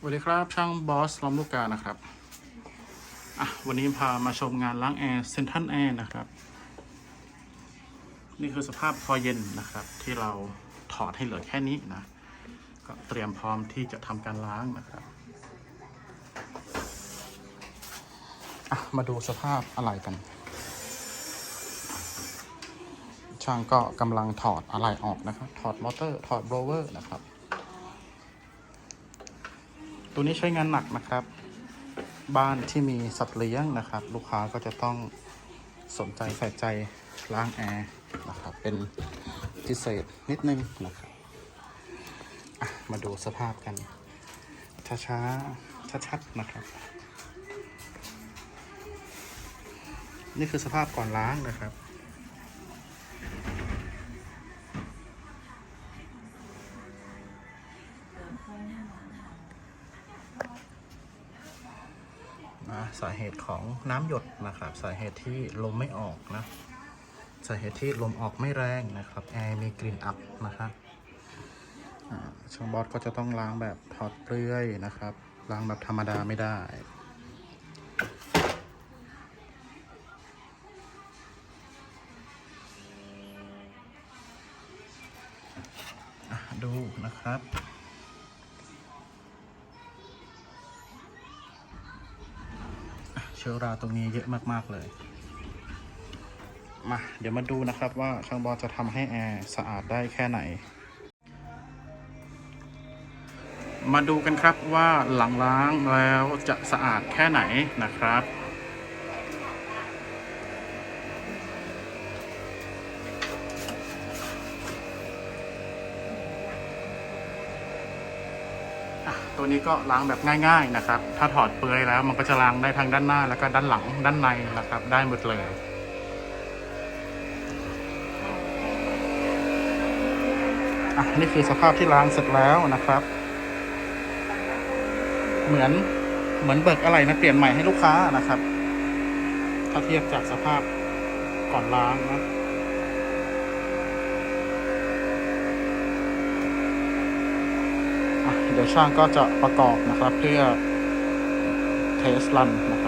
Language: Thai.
สวัสดีครับ ช่างบอสลอมลูกกานะครับอะวันนี้พามาชมงานล้างแอร์เซนทันแอร์นะครับ นี่คือสภาพพอเย็นนะครับ ที่เราถอดให้เหลือแค่นี้นะ ก็เตรียมพร้อมที่จะทำการล้างนะครับอะมาดูสภาพอะไรกัน ช่างก็กำลังถอดอะไรออกนะครับ ถอดมอเตอร์ถอดโบรเวอร์นะครับ ตัวนี้ใช้งานหนักนะครับ บ้านที่มีสัตว์เลี้ยงนะครับ ลูกค้าก็จะต้องสนใจใส่ใจล้างแอร์นะครับ เป็นพิเศษนิดนึงนะครับมาดูสภาพกัน ช้าๆชัดๆนะครับ นี่คือสภาพก่อนล้างนะครับ นะ สาเหตุของน้ำหยดนะครับ สาเหตุที่ลมไม่ออกนะ สาเหตุที่ลมออกไม่แรงนะครับ แอร์มีกลิ่นอับนะครับช่างบอสก็จะต้องล้างแบบถอดเปลือยนะครับ ล้างแบบธรรมดาไม่ได้ดูนะครับ เชื้อราตรงนี้เยอะมากๆเลย มาเดี๋ยวมาดูนะครับว่าช่างบอลจะทำให้แอร์สะอาดได้แค่ไหน มาดูกันครับว่าหลังล้างแล้วจะสะอาดแค่ไหนนะครับ ตัวนี้ก็ล้างแบบง่าย ๆนะครับ ถ้าถอดเปลือยแล้วมันก็จะล้างได้ทั้งด้านหน้าแล้วก็ด้านหลังด้านในนะครับ ได้หมดเลยอะนี่คือสภาพที่ล้างเสร็จแล้วนะครับ เหมือนเหมือนเบิกอะไรนะเปลี่ยนใหม่ให้ลูกค้านะครับ ถ้าเทียบจากสภาพก่อนล้างนะ อะ เดี๋ยวช่างก็จะประกอบนะครับเพื่อเทสรันนะครับ